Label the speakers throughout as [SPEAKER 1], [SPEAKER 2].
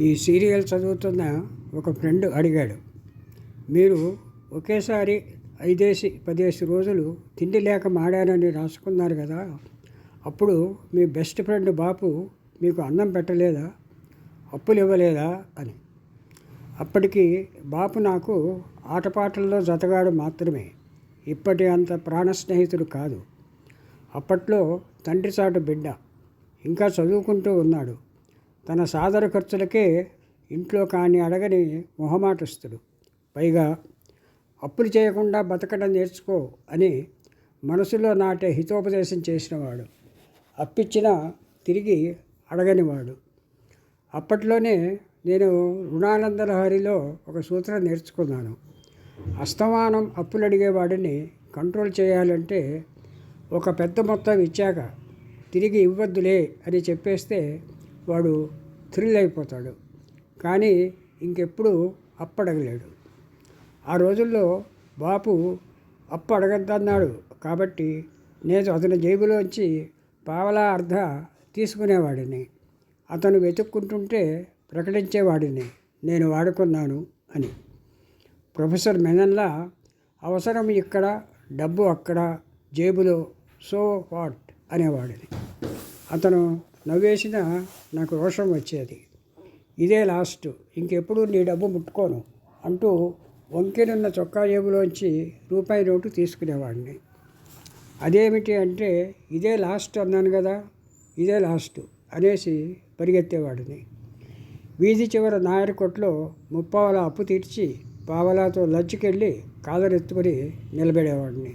[SPEAKER 1] ఈ సీరియల్ చదువుతున్న ఒక ఫ్రెండ్ అడిగాడు మీరు ఒకేసారి ఐదేసి పదేసి రోజులు తిండి లేక మాడానని రాసుకున్నారు కదా అప్పుడు మీ బెస్ట్ ఫ్రెండ్ బాపు మీకు అన్నం పెట్టలేదా అప్పులు ఇవ్వలేదా? అని. అప్పటికి బాపు నాకు ఆటపాటల్లో జతగాడు మాత్రమే ఇప్పటి అంత ప్రాణ స్నేహితుడు కాదు. అప్పట్లో తండ్రి చాటు బిడ్డ ఇంకా చదువుకుంటూ ఉన్నాడు. తన సాదర ఖర్చులకే ఇంట్లో కాని అడగని మొహమాటస్తుడు. పైగా అప్పులు చేయకుండా బతకడం నేర్చుకో అని మనసులో నాటే హితోపదేశం చేసినవాడు. అప్పిచ్చినా తిరిగి అడగనివాడు. అప్పట్లోనే నేను రుణానంద హరిలో ఒక సూత్రం నేర్చుకున్నాను. అస్తమానం అప్పులు అడిగేవాడిని కంట్రోల్ చేయాలంటే ఒక పెద్ద మొత్తం ఇచ్చాక తిరిగి ఇవ్వద్దులే అని చెప్పేస్తే వాడు థ్రిల్ అయిపోతాడు. కానీ ఇంకెప్పుడు అప్పడగలేడు. ఆ రోజుల్లో బాపు అప్పు అడగద్దన్నాడు. కాబట్టి నేను అతని జేబులోంచి పావలా అర్ధ తీసుకునేవాడిని. అతను వెతుక్కుంటుంటే ప్రకటించేవాడిని నేను వాడుకున్నాను అని. ప్రొఫెసర్ మెనన్లా అవసరం ఇక్కడ డబ్బు అక్కడ జేబులో సో వాట్ అనేవాడిని. అతను నవ్వేసిన నాకు రోషం వచ్చేది. ఇదే లాస్ట్. ఇంకెప్పుడు నీ డబ్బు ముట్టుకోను అంటూ వంకెనున్న చొక్కా జేబులోంచి రూపాయి నోటు తీసుకునేవాడిని అదేమిటి అంటే ఇదే లాస్ట్ అన్నాను కదా ఇదే లాస్ట్ అనేసి పరిగెత్తేవాడిని. వీధి చివర నాయర్ కొట్లో ముప్పావల అప్పు తీర్చి పావలాతో లంచ్కెళ్ళి కాదరెత్తుకుని నిలబడేవాడిని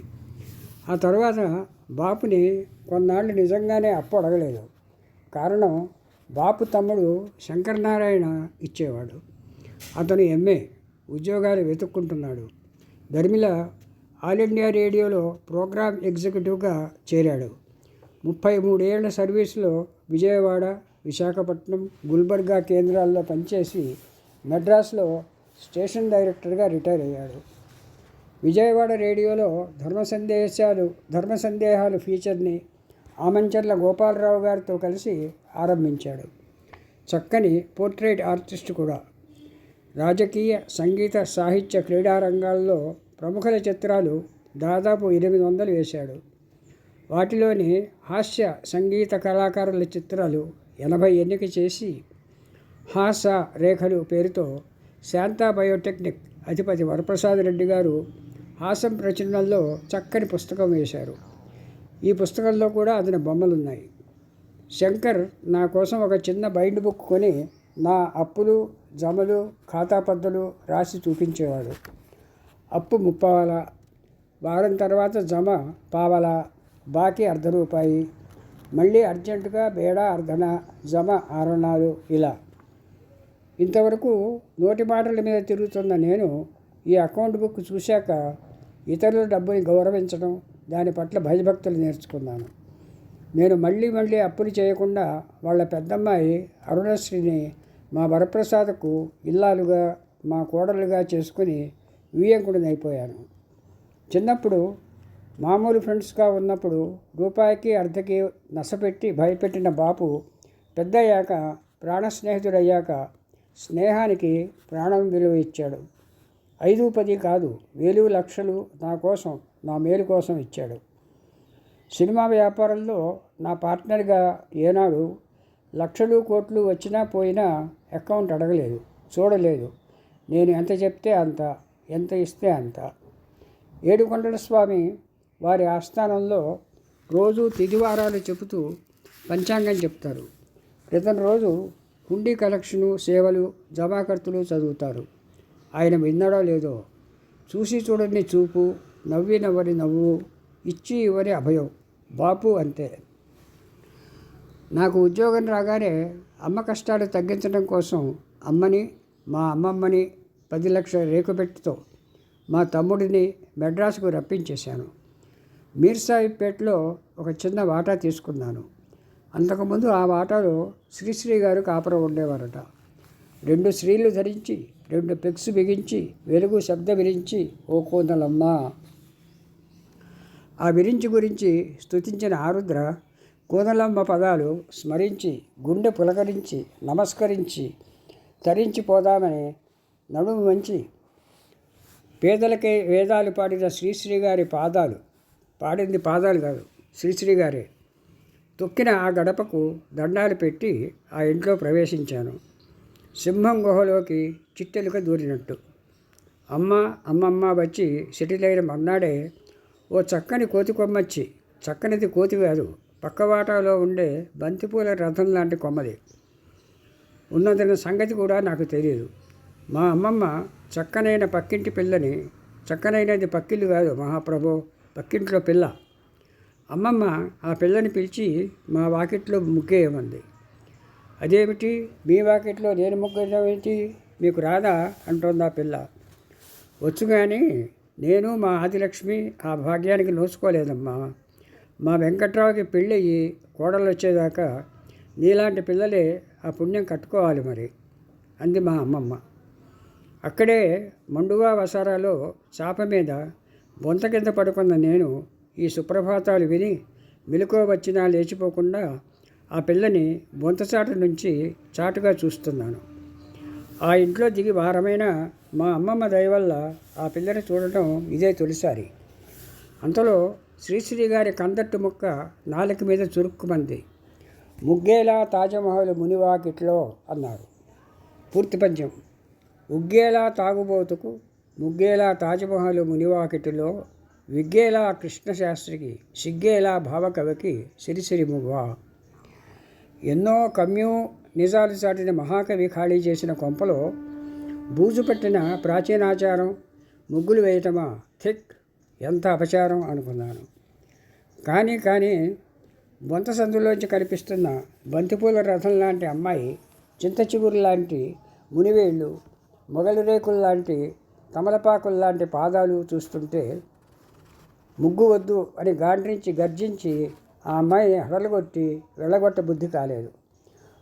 [SPEAKER 1] ఆ తర్వాత బాపుని కొన్నాళ్ళు నిజంగానే అప్పు అడగలేదు. కారణం బాపు తమ్ముడు శంకరనారాయణ ఇచ్చేవాడు. అతను ఎంఏ ఉద్యోగాలు వెతుక్కుంటున్నాడు. ధర్మిల ఆల్ ఇండియా రేడియోలో ప్రోగ్రామ్ ఎగ్జిక్యూటివ్గా చేరాడు. ముప్పై మూడేళ్ళ సర్వీసులో విజయవాడ విశాఖపట్నం గుల్బర్గా కేంద్రాల్లో పనిచేసి మెడ్రాస్లో స్టేషన్ డైరెక్టర్గా రిటైర్ అయ్యాడు. విజయవాడ రేడియోలో ధర్మ సందేశాలు ధర్మ సందేహాలు ఫీచర్ని ఆమంచర్ల గోపాలరావు గారితో కలిసి ఆరంభించాడు. చక్కని పోర్ట్రేట్ ఆర్టిస్ట్ కూడా. రాజకీయ సంగీత సాహిత్య క్రీడా రంగాల్లో ప్రముఖుల చిత్రాలు దాదాపు ఎనిమిది వందలు వేశాడు. వాటిలోని హాస్య సంగీత కళాకారుల చిత్రాలు ఎనభై ఎన్నిక చేసి హాస రేఖలు పేరుతో శాంతా బయోటెక్నిక్ అధిపతి వరప్రసాద్ రెడ్డి గారు హాసం ప్రచురణల్లో చక్కని పుస్తకం వేశారు. ఈ పుస్తకంలో కూడా అతని బొమ్మలు ఉన్నాయి శంకర్ నా కోసం ఒక చిన్న బైండ్ బుక్ కొని నా అప్పులు జమలు ఖాతా పద్ధతులు రాసి చూపించేవాడు. అప్పు ముప్పవాలా వారం తర్వాత జమ పావల బాకీ అర్ధ రూపాయి మళ్ళీ అర్జెంటుగా బేడా అర్ధన జమ ఆరణాలు ఇలా. ఇంతవరకు నోటి మాటల మీద తిరుగుతున్న నేను ఈ అకౌంట్ బుక్ చూశాక ఇతరుల డబ్బుని గౌరవించడం దాని పట్ల భయభక్తులు నేర్చుకున్నాను. నేను మళ్ళీ మళ్ళీ అప్పులు చేయకుండా వాళ్ళ పెద్దమ్మాయి అరుణశ్రీని మా వరప్రసాదకు ఇల్లాలుగా మా కోడలుగా చేసుకుని అయిపోయాను. చిన్నప్పుడు మామూలు ఫ్రెండ్స్గా ఉన్నప్పుడు రూపాయికి అర్ధకి నసపెట్టి భయపెట్టిన బాపు పెద్దయ్యాక ప్రాణ స్నేహితుడయ్యాక స్నేహానికి ప్రాణం విలువ ఇచ్చాడు. ఐదు పది కాదు వేలు లక్షలు నా కోసం నా మేలు కోసం ఇచ్చాడు. సినిమా వ్యాపారంలో నా పార్ట్నర్గా ఏనాడు లక్షలు కోట్లు వచ్చినా పోయినా అకౌంట్ అడగలేదు చూడలేదు. నేను ఎంత చెప్తే అంత ఎంత ఇస్తే అంత. ఏడుకొండల స్వామి వారి ఆస్థానంలో రోజు తిదివారాలు చెబుతూ పంచాంగం చెప్తారు. క్రితం రోజు హుండీ కలెక్షను సేవలు జమాకర్తలు చదువుతారు. ఆయన విన్నాడో లేదో చూసి చూడని చూపు నవ్వి నవ్వని నవ్వు ఇచ్చి ఇవ్వని అభయం బాపు అంతే. నాకు ఉద్యోగం రాగానే అమ్మ కష్టాలు తగ్గించడం కోసం అమ్మని మా అమ్మమ్మని పది లక్షల రేకుపెట్టుతో మా తమ్ముడిని మెడ్రాస్కు రప్పించేశాను. మీర్సాయిపేటలో ఒక చిన్న వాటా తీసుకున్నాను. అంతకుముందు ఆ వాటాలో శ్రీశ్రీ గారు కాపురం ఉండేవారట. రెండు స్త్రీలు ధరించి రెండు పెక్స్ బిగించి వెలుగు శబ్ద విరించి ఓ కోనలమ్మ. ఆ విరించి గురించి స్తుతించిన ఆరుద్ర కోనలమ్మ పదాలు స్మరించి గుండె పులకరించి నమస్కరించి తరించిపోదామని నడుము వంచి పేదలకే వేదాలు పాడిన శ్రీశ్రీ గారి పాదాలు పాడింది పాదాలు కాదు శ్రీశ్రీ గారే. తొక్కిన ఆ గడపకు దండాలు పెట్టి ఆ ఇంట్లో ప్రవేశించాను. సింహం గుహలోకి చిట్టెలుక దూరినట్టు. అమ్మ అమ్మమ్మ వచ్చి సెటిల్ అయిన మర్నాడే ఓ చక్కని కోతి కొమ్మచ్చి చక్కనిది కోతి కాదు పక్కవాటాలో ఉండే బంతిపూల రథం లాంటి కొమ్మది. ఉన్నదన్న సంగతి కూడా నాకు తెలియదు మా అమ్మమ్మ చక్కనైన పక్కింటి పిల్లని చక్కనైనది పక్కిల్లు కాదు మహాప్రభు పక్కింట్లో పిల్ల. అమ్మమ్మ ఆ పిల్లని పిలిచి మా వాకిట్లో ముగ్గేయమంది. అదేమిటి మీ వాకిట్లో నేను ముగ్గేయడం మీకు రాదా అంటుందా పిల్ల. వచ్చు కానీ నేను మా ఆదిలక్ష్మి ఆ భాగ్యానికి నోచుకోలేదమ్మా. మా వెంకట్రావుకి పెళ్ళయి కోడలు వచ్చేదాకా నీలాంటి పిల్లలే ఆ పుణ్యం కట్టుకోవాలి మరి అంది మా అమ్మమ్మ. అక్కడే మండువా వసారాలో చాప మీద బొంత కింద పడుకున్న నేను ఈ సుప్రభాతాలు విని మెలకువ వచ్చినా లేచిపోకుండా ఆ పిల్లని బొంతచాటు నుంచి చాటుగా చూస్తున్నాను. ఆ ఇంట్లో దిగి వారమైన మా అమ్మమ్మ దయ వల్ల ఆ పిల్లని చూడటం ఇదే తొలిసారి. అంతలో శ్రీశ్రీ గారి కందట్టు ముక్క నాలుక మీద చురుక్కుమంది. ముగ్గేలా తాజమహల్ మునివాకిట్లో అన్నారు. పూర్తి పద్యం ఉగ్గేలా తాగుబోతుకు ముగ్గేలా తాజ్మహల్ మునివాకిటిలో విగ్గేలా కృష్ణశాస్త్రికి సిగ్గేలా భావకవికి సిరిసిరి మువ్వ. ఎన్నో కమ్యూ నిజాలు చాటిన మహాకవి ఖాళీ చేసిన కొంపలో బూజు పట్టిన ప్రాచీనాచారం ముగ్గులు వేయటమా? థిక్! ఎంత అపచారం అనుకున్నాను. కానీ కానీ బొంత సందులోంచి కనిపిస్తున్న బంతిపూల రథం లాంటి అమ్మాయి చింత చిగురు లాంటి మునివేళ్ళు మొగలి రేకులు లాంటి తమలపాకులు లాంటి పాదాలు చూస్తుంటే ముగ్గు వద్దు అని గాండ్రించి గర్జించి ఆ అమ్మాయిని హడలగొట్టి వెళ్ళగొట్ట బుద్ధి కాలేదు.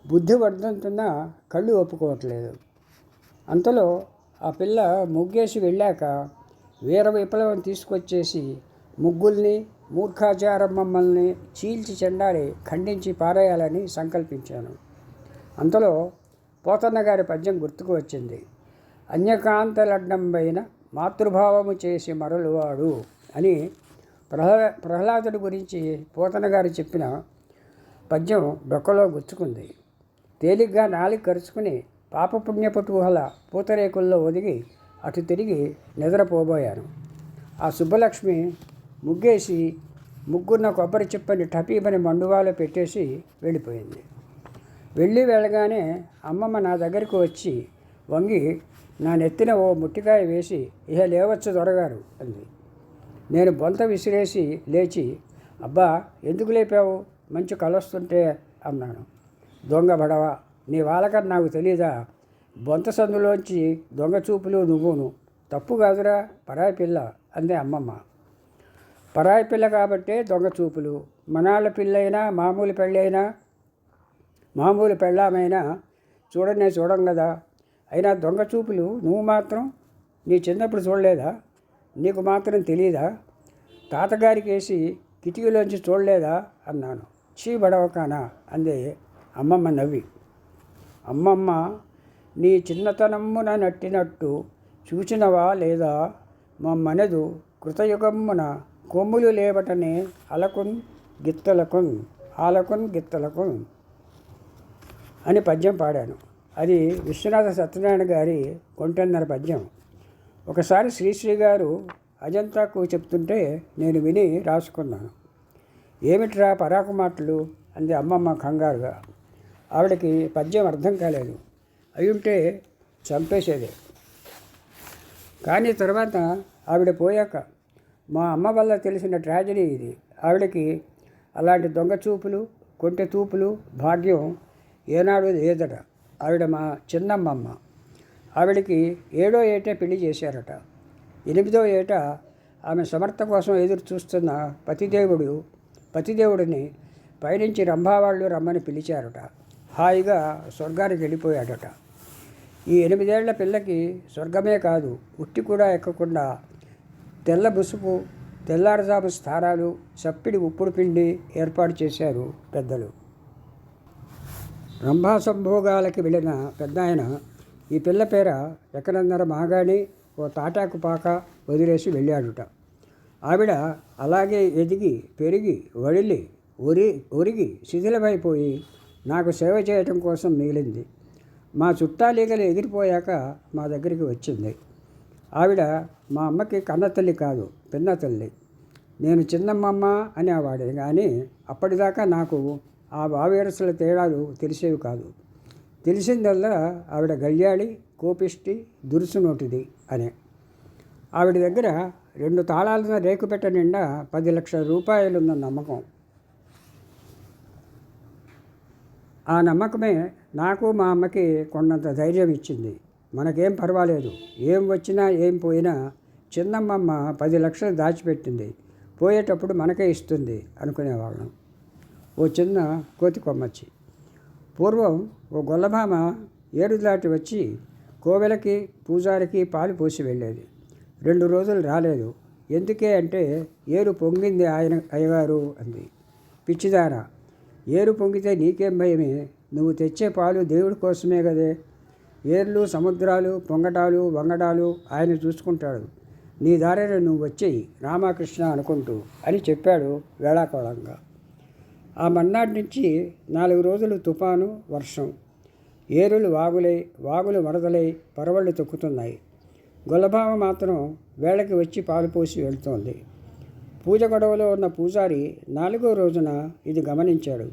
[SPEAKER 1] బుద్ధి వర్ధంతున్నా కళ్ళు ఒప్పుకోవట్లేదు. అంతలో ఆ పిల్ల ముగ్గేసి వెళ్ళాక వీర విప్లవం తీసుకొచ్చేసి ముగ్గుల్ని మూర్ఖాచారం మమ్మల్ని చీల్చి చెండాడి ఖండించి పారేయాలని సంకల్పించాను. అంతలో పోతన్న గారి పద్యం గుర్తుకు వచ్చింది. అన్యకాంతలడ్డంబైన మాతృభావము చేసి మరలువాడు అని ప్రహ్లా ప్రహ్లాదుడి గురించి పోతన గారు చెప్పిన పద్యం డొక్కలో గుచ్చుకుంది. తేలిగ్గా నాలిక కరుచుకుని పాపపుణ్యపటుహల పూతరేకుల్లో ఒదిగి అటు తిరిగి నిద్రపోబోయాను. ఆ సుబ్బలక్ష్మి ముగ్గేసి ముగ్గున్న కొబ్బరి చిప్పని టపీబని మండువాలో పెట్టేసి వెళ్ళిపోయింది. వెళ్ళి వెళ్ళగానే అమ్మమ్మ నా దగ్గరికి వచ్చి వంగి నా నెత్తిన ఓ ముట్టికాయ వేసి ఇహ లేవచ్చు దొరగారు అంది. నేను బొంత విసిరేసి లేచి అబ్బా ఎందుకు లేపావు? మంచి కలొస్తుంటే అన్నాను. దొంగ బడవ? నీ వాళ్ళకని నాకు తెలియదా బొంత సందులోంచి దొంగ చూపులు నువ్వును. తప్పు కాదురా పరాయి పిల్ల అందే అమ్మమ్మ. పరాయి పిల్ల కాబట్టే దొంగ చూపులు. మనాళ్ళ పిల్లైనా మామూలు పెళ్ళైనా మామూలు పెళ్ళామైనా చూడనే చూడం కదా. అయినా దొంగ చూపులు నువ్వు మాత్రం నీ చిన్నప్పుడు చూడలేదా? నీకు మాత్రం తెలియదా తాతగారికి వేసి కిటికీలోంచి చూడలేదా? అన్నాను. చీ బడవకానా? అందే అమ్మమ్మ నవ్వి. అమ్మమ్మ నీ చిన్నతనమ్మున నట్టినట్టు చూచినవా లేదా? మా మనదు కృతయుగమ్మున కొమ్ములు లేవటనే అలకున్ గిత్తలకున్ ఆలకున్ గిత్తలకున్ అని పద్యం పాడాను. అది విశ్వనాథ సత్యనారాయణ గారి కొంటన్నర పద్యం. ఒకసారి శ్రీశ్రీ గారు అజంతాకు చెప్తుంటే నేను విని రాసుకున్నాను. ఏమిట్రా పరాకు మాటలు అంది అమ్మమ్మ కంగారుగా. ఆవిడకి పద్యం అర్థం కాలేదు. అయ్యుంటే చంపేసేదే. కానీ తర్వాత ఆవిడ పోయాక మా అమ్మ వల్ల తెలిసిన ట్రాజడీ ఇది. ఆవిడకి అలాంటి దొంగ చూపులు కొంటె తూపులు భాగ్యం ఏనాడు లేదట. ఆవిడ మా చిన్నమ్మమ్మ. ఆవిడకి ఏడో ఏటే పెళ్ళి చేశారట. ఎనిమిదో ఏట ఆమె సమర్థ కోసం ఎదురు చూస్తున్న పతిదేవుడు పతిదేవుడిని పైనుంచి రంభావాళ్ళు రమ్మని పిలిచారట. హాయిగా స్వర్గానికి వెళ్ళిపోయాడట. ఈ ఎనిమిదేళ్ళ పిల్లకి స్వర్గమే కాదు ఉట్టి కూడా ఎక్కకుండా తెల్ల బుసుపు తెల్లారుజాము స్థానాలు చప్పిడి ఉప్పుడు పిండి ఏర్పాటు చేశారు పెద్దలు. రంభా సంభోగాలకి వెళ్ళిన పెద్ద ఆయన ఈ పిల్ల పేర ఎక్కడన్నర మాగాని ఓ తాటాకు పాక వదిలేసి వెళ్ళాడుట. ఆవిడ అలాగే ఎదిగి పెరిగి వడిలి ఒరి ఒరిగి శిథిలమైపోయి నాకు సేవ చేయటం కోసం మిగిలింది. మా చుట్టాలీగలు ఎగిరిపోయాక మా దగ్గరికి వచ్చింది. ఆవిడ మా అమ్మకి కన్న తల్లి కాదు పిన్న తల్లి. నేను చిన్నమ్మమ్మ అనేవాడిని కానీ అప్పటిదాకా నాకు ఆ వావేరసుల తేడాలు తెలిసేవి కాదు. తెలిసిందల్లా ఆవిడ గయ్యాళి కోపిష్టి దురుసు నోటిది అనే. ఆవిడ దగ్గర రెండు తాళాలున్న రేకుపెట్ట నిండా పది లక్షల రూపాయలున్న నమ్మకం. ఆ నమ్మకమే నాకు మా అమ్మకి కొండంత ధైర్యం ఇచ్చింది. మనకేం పర్వాలేదు. ఏం వచ్చినా ఏం పోయినా చిన్నమ్మమ్మ పది లక్షలు దాచిపెట్టింది. పోయేటప్పుడు మనకే ఇస్తుంది అనుకునేవాళ్ళం. ఓ చిన్న కోతి కొమ్మచ్చి. పూర్వం ఓ గొల్లభామ ఏడు దాటి వచ్చి కోవెలకి పూజారికి పాలు పోసి వెళ్ళేది. రెండు రోజులు రాలేదు. ఎందుకే అంటే ఏరు పొంగింది ఆయన అయ్యగారు అంది. పిచ్చిదారా ఏరు పొంగితే నీకేం భయమే? నువ్వు తెచ్చే పాలు దేవుడి కోసమే కదే. ఏర్లు సముద్రాలు పొంగటాలు వంగడాలు ఆయన చూసుకుంటాడు. నీ దారిన నువ్వు వచ్చేయి. రామకృష్ణ అనుకుంటూ అని చెప్పాడు వేళాకోళంగా. ఆ మన్నాటి నుంచి నాలుగు రోజులు తుఫాను వర్షం. ఏరులు వాగులై వాగులు వరదలై పరవళ్ళు తొక్కుతున్నాయి. గొల్లభామ మాత్రం వేళకి వచ్చి పాలు పోసి వెళ్తోంది. పూజ గొడవలో ఉన్న పూజారి నాలుగో రోజున ఇది గమనించాడు.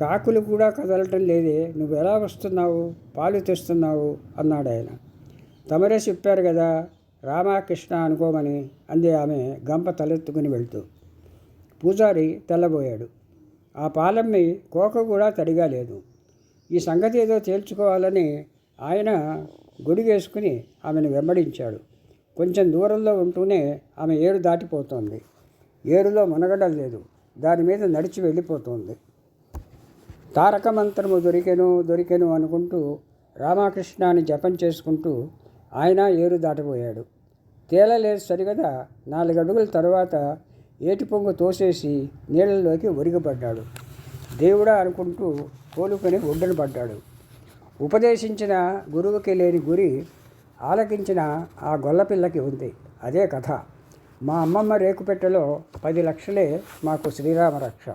[SPEAKER 1] కాకులు కూడా కదలటం లేదే నువ్వు ఎలా వస్తున్నావు? పాలు తెస్తున్నావు? అన్నాడు ఆయన. తమరే చెప్పారు కదా రామకృష్ణ అనుకోమని అంది ఆమె గంప తలెత్తుకుని వెళ్తూ. పూజారి తెల్లబోయాడు. ఆ పాలమ్మి కోక కూడా తడిగా లేదు. ఈ సంగతి ఏదో తేల్చుకోవాలని ఆయన గుడిగేసుకుని ఆమెను వెంబడించాడు. కొంచెం దూరంలో ఉంటూనే ఆమె ఏరు దాటిపోతోంది. ఏరులో మునగడం లేదు. దాని మీద నడిచి వెళ్ళిపోతోంది. తారక మంత్రము దొరికెను దొరికెను అనుకుంటూ రామకృష్ణాన్ని జపం చేసుకుంటూ ఆయన ఏరు దాటిపోయాడు. తేలలేదు సరిగదా. నాలుగడుగుల తర్వాత ఏటి పొంగు తోసేసి నీళ్ళలోకి ఒరిగిపడ్డాడు. దేవుడా అనుకుంటూ కోలుకొని ఒడ్డున పడ్డాడు. ఉపదేశించిన గురువుకి లేని గురి ఆలకించిన ఆ గొల్లపిల్లకి ఉంది. అదే కథ. మా అమ్మమ్మ రేకుపెట్టెలో పది లక్షలే మాకు శ్రీరామ రక్ష